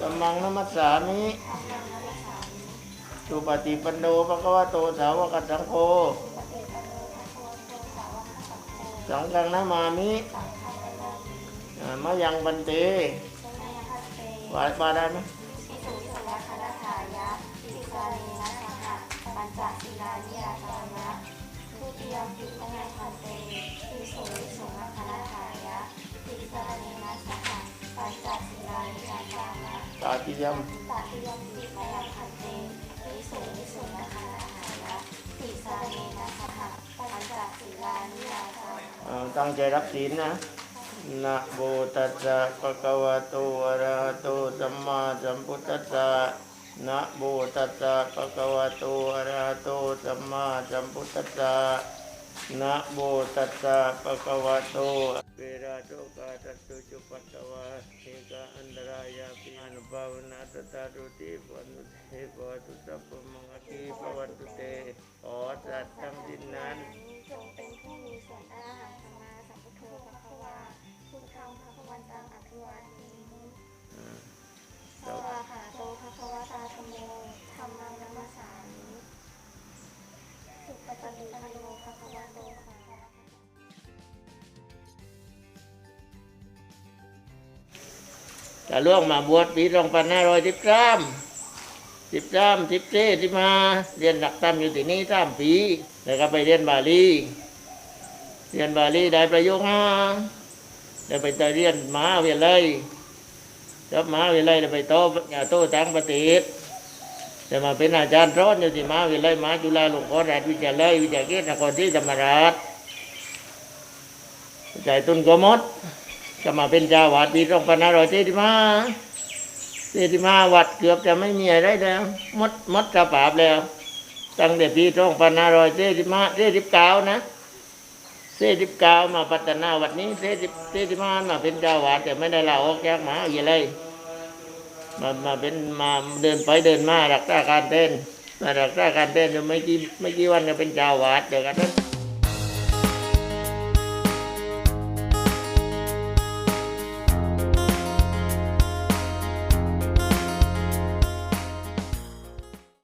สมมังนมัสสามิ สุปฏิปันโนภะคะวะโตสาวกสังโฆสังฆังนามามิอ่ามะยังบันเตวาดมาได้ไหมพิสุวิสุวัคณทายะปิสานีนะสหะปัญจศิลานิยาตามะทุติยมปิมะพันเต พิสุวิสุวัคณทายะปิสานีนะสหะปัญจศิลานิยาตามะตาติยมตติยมปิมะพันเตพิสุวิสุวัคณทายะปิสานีนะสหะปัญจศิลานิยาตามะอ่าตั้งใจรับศีลนะ นะโมตัสสะภะคะวะโตอะระหะโตสัมมาสัมพุทธัสสะ นะโมตัสสะภะคะวะโตอะระหะโตสัมมาสัมพุทธัสสะ นะโมตัสสะภะคะวะโตเวราโตกาตัสสุจุปัตตวะเอกะอันตรายาปิอนุภาวนาตตารุติปันุเทภวตุสัพพมังคคีภวัตุเตขอสัตว์ทั้งสิ้นนั้นจงเป็นผู้มีส่วนอาหารสัมมาสัมพุทโธภควาพุทธังภควันตังอภิวาทมิสวาหาโตภควตาธโมธรรมังนัมสสามิสุปฏิปันโน จะล่วงมาบวชปีสองพันห้าร้อยสิบสามสิบสามสิบสี่สิบห้าเรียนหลักธรรมอยู่ที่นี่สามปี แล้วก็ไปเรียนบาลีเรียนบาลีได้ประโยคห้าแล้วไปต่อเรียนมหาวิทยาลัยจบมหาวิทยาลัยแล้วไปโตอย่าโตต่างประเทศแต่มาเป็นอาจารย์สอนอยู่ที่มหาวิทยาลัยมหาจุฬาลงกรณราชวิทยาลัยวิทยาเขตนครศรีธรรมราชใจตุนก็มด ก็มาเป็นเจ้าวาดปีสองพันห้าร้อยเจ็ดสิบห้าเจ็ดสิบห้าวัดเกือบจะไม่มีอะไรแล้วมดมดสภาพแล้ว ตั้งแต่ปีสองพันห้าร้อยเจ็ดสิบห้าเจ็ดสิบเก้านะเจ็ดสิบเก้ามาพัฒนาวัดนี้เจ็ดสิบเจ็ดสิบห้ามาเป็นเจ้าวาดแต่ไม่ได้ลาออกจากมาวิทยาลัยมามาเป็นมาเดินไปเดินมารักษาการเต้นมารักษาการเต้นไม่กี่ไม่กี่วันก็เป็นเจ้าวาดเดี๋ยวกัน